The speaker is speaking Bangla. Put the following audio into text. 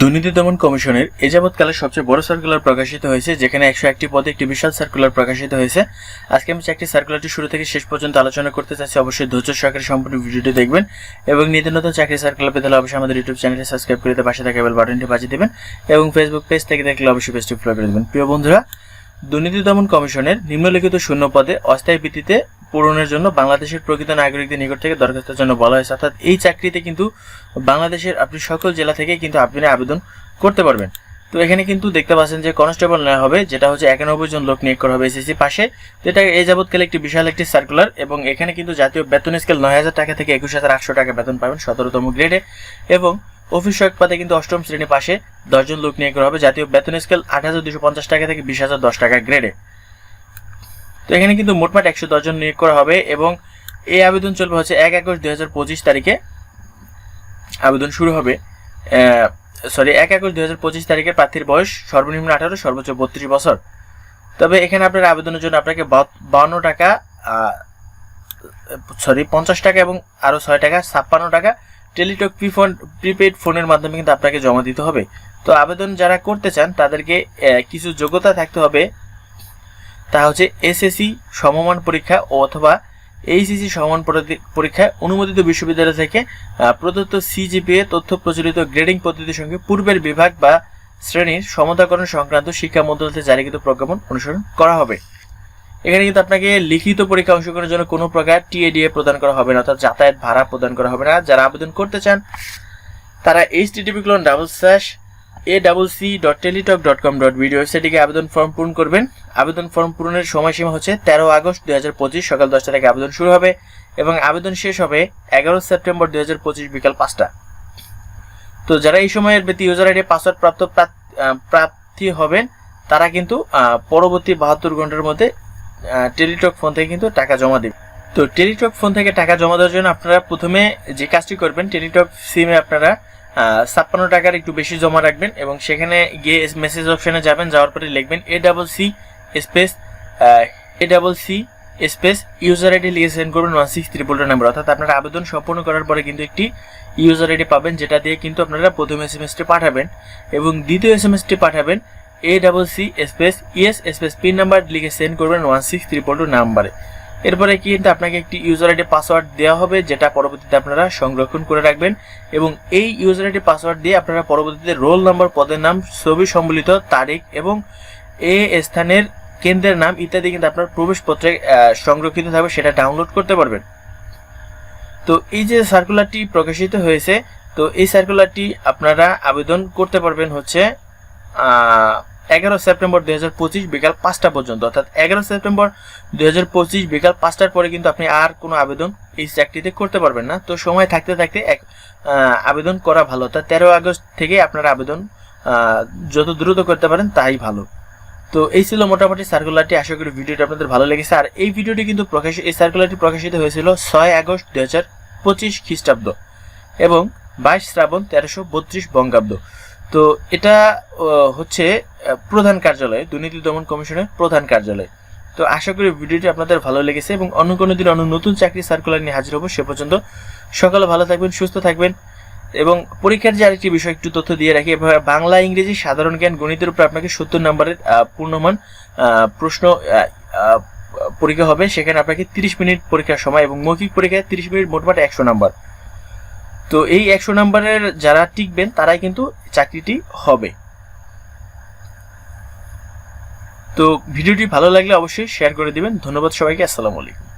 দুর্নীতি দমন কমিশনের এ যাবৎকালে সবচেয়ে বড় সার্কুলার প্রকাশিত হয়েছে, যেখানে একশো একটি পদে একটি বিশাল সার্কুলার প্রকাশিত হয়েছে। আজকে আমি চাকরি সার্কুলারটি শুরু থেকে শেষ পর্যন্ত আলোচনা করতে চাচ্ছি অবশ্যই ধৈর্য সহকারে সম্পূর্ণ ভিডিওটি দেখবেন এবং নিত্য নতুন চাকরি সার্কুলার পেতে হলে অবশ্যই আমাদের ইউটিউব চ্যানেলটি সাবস্ক্রাইব করে পাশে থাকা বেল বাটনটি বাজিয়ে দেবেন এবং ফেসবুক পেজ থেকে দেখলে অবশ্যই পেজটি ফলো করে দেবেন। প্রিয় বন্ধুরা, দুর্নীতি দমন কমিশনের নিম্নলিখিত শূন্য পদে অস্থায়ী ভিত্তিতে পূরণের জন্য বাংলাদেশের প্রকৃত নাগরিকদের নিকট থেকে দরখাস্তের জন্য বলা হয়েছে। অর্থাৎ এই চাকরিতে কিন্তু বাংলাদেশের আপনি সকল জেলা থেকে কিন্তু আপনি আবেদন করতে পারবেন। তো এখানে কিন্তু দেখতে পাচ্ছেন যে কনস্টেবল নেওয়া হবে, যেটা হচ্ছে একানব্বই জন লোক নিয়োগ করা হবে এসএসসি পাশে। যেটা এই যাবৎকালে একটি বিশাল একটি সার্কুলার এবং এখানে কিন্তু জাতীয় বেতন স্কেল নয় হাজার টাকা থেকে একুশ হাজার আটশো টাকা বেতন পাবেন সতেরোতম গ্রেডে এবং অফিস সহায়ক পদে কিন্তু অষ্টম শ্রেণি পাশে দশজন লোক নিয়োগ করা হবে, জাতীয় বেতন স্কেল আট হাজার দুশো পঞ্চাশ টাকা থেকে বিশ হাজার দশ টাকা গ্রেডে তো এখানে কিন্তু মোটমাট একশো দশজন নিয়োগ করা হবে এবং এই আবেদন চলবে হচ্ছে এক আগস্ট দুই হাজার পঁচিশ তারিখে। আবেদন শুরু হবে সরি এক আগস্ট দুই হাজার পঁচিশ তারিখে প্রার্থীর বয়স সর্বনিম্ন আঠারো, সর্বোচ্চ বত্রিশ বছর। তবে এখানে আপনার আবেদনের জন্য আপনাকে বাউন্ন টাকা সরি পঞ্চাশ টাকা এবং আরও ছয় টাকা, ছাপ্পান্ন টাকা টেলিটক প্রিফোন প্রিপেড ফোনের মাধ্যমে কিন্তু আপনাকে জমা দিতে হবে। তো আবেদন যারা করতে চান তাদেরকে কিছু যোগ্যতা থাকতে হবে তা হচ্ছে এসএসসি সমমান পরীক্ষা অথবা এইচএসসি সমমান পরীক্ষায় অনুমোদিত বিশ্ববিদ্যালয় থেকে প্রদত্ত সিজিপিএ তথ্য প্রচলিত গ্রেডিং পদ্ধতির সঙ্গে পূর্বের বিভাগ বা শ্রেণির সমতাকরণ সংক্রান্ত শিক্ষা মন্ত্রণালয় জারিকৃত প্রজ্ঞাপন অনুসরণ করা হবে। এখানে কিন্তু আপনাকে লিখিত পরীক্ষা অংশগ্রহণের জন্য কোনো প্রকার টিএডিএ প্রদান করা হবে না, অর্থাৎ যাতায়াত ভাড়া প্রদান করা হবে না। যারা আবেদন করতে চান, তারা HTTP colon double slash A double C dot Teletalk dot com dot BD ওয়েবসাইটে আবেদন ফর্ম পূরণ করবেন। আবেদন ফর্ম পূরণের সময়সীমা হচ্ছে তেরো আগস্ট দুই হাজার পঁচিশ সকাল দশটা থেকে আবেদন শুরু হবে এবং আবেদন শেষ হবে এগারো সেপ্টেম্বর দুই হাজার পঁচিশ বিকাল পাঁচটা। তো যারা এই সময়ের ব্যক্তি ইউজার আইডি পাসওয়ার্ড প্রাপ্ত প্রার্থী হবেন, তারা কিন্তু পরবর্তী বাহাত্তর ঘণ্টার মধ্যে টেলিটক ফোন থেকে কিন্তু টাকা জমা দেবে। তো টেলিটক ফোন থেকে টাকা জমা দেওয়ার জন্য আপনারা প্রথমে যে কাজটি করবেন টেলিটক সিমে আপনারা ছাপ্পান্ন টাকার একটু বেশি জমা রাখবেন এবং সেখানে গিয়ে মেসেজ অপশানে যাবেন, যাওয়ার পরে লিখবেন A double C space A double C space user ID লিখে সেন্ড করবেন ওয়ান সিক্স ত্রিপল নাম্বার অর্থাৎ আপনারা আবেদন সম্পূর্ণ করার পরে কিন্তু একটি ইউজার আইডি পাবেন, যেটা দিয়ে কিন্তু আপনারা প্রথম এস এম এসটি পাঠাবেন এবং দ্বিতীয় এস এম এসটি পাঠাবেন A double C space ES space pin number লিখে সেন্ড করবেন ওয়ান সিক্স ত্রিপল টু নাম্বারে এরপরে কিন্তু আপনাকে একটি ইউজার আইডি পাসওয়ার্ড দেওয়া হবে, যেটা পরবর্তীতে আপনারা সংরক্ষণ করে রাখবেন। এবং এই ইউজার আইডি পাসওয়ার্ড দিয়ে আপনারা পরবর্তীতে রোল নাম্বার পদের নাম, ছবি সম্বলিত তারিখ এবং এ স্থানের কেন্দ্রের নাম ইত্যাদি কিন্তু আপনার প্রবেশপত্রে সংরক্ষিত থাকবে, সেটা ডাউনলোড করতে পারবেন। তো এই যে সার্কুলারটি প্রকাশিত হয়েছে, তো এই সার্কুলারটি আপনারা আবেদন করতে পারবেন হচ্ছে এগারো সেপ্টেম্বর দুই পঁচিশ বিকাল পাঁচটা পর্যন্ত। অর্থাৎ এগারো সেপ্টেম্বর দুই হাজার পঁচিশ বিকাল পাঁচটার পরে কিন্তু আপনি আর কোনো আবেদন এই চাকরিতে করতে পারবেন না। তো সময় থাকতে থাকতে এক আবেদন করা ভালো। অর্থাৎ তেরো আগস্ট থেকে আপনার আবেদন যত দ্রুত করতে পারেন তাই ভালো। তো এই ছিল মোটামুটি সার্কুলারটি। আশা করি ভিডিওটি আপনাদের ভালো লেগেছে। আর এই ভিডিওটি কিন্তু প্রকাশ, এই সার্কুলারটি প্রকাশিত হয়েছিল ছয় আগস্ট দু হাজার পঁচিশ খ্রিস্টাব্দ এবং বাইশ শ্রাবণ তেরোশো বত্রিশ বঙ্গাব্দ। তো এটা হচ্ছে প্রধান কার্যালয়, দুর্নীতি দমন কমিশনের প্রধান কার্যালয়। তো আশা করি ভিডিওটি আপনাদের ভালো লেগেছে এবং অন্য কোনো দিন অন্য নতুন চাকরি সার্কুলার নিয়ে হাজির হব সে পর্যন্ত। সকালে ভালো থাকবেন, সুস্থ থাকবেন এবং পরীক্ষার যে আরেকটি বিষয়, একটু তথ্য দিয়ে রাখি বাংলা, ইংরেজি, সাধারণ জ্ঞান, গণিতের উপর আপনাকে সত্তর নম্বরের পূর্ণমান প্রশ্ন পরীক্ষা হবে। সেখানে আপনাকে তিরিশ মিনিট পরীক্ষার সময় এবং মৌখিক পরীক্ষায় তিরিশ মিনিট মোটমাট একশো নাম্বার। তো এই একশো নাম্বারের যারা টিকবেন, তারাই কিন্তু চাকরিটি হবে। তো ভিডিওটি ভালো লাগলে অবশ্যই শেয়ার করে দিবেন। ধন্যবাদ সবাইকে। আসসালামু আলাইকুম।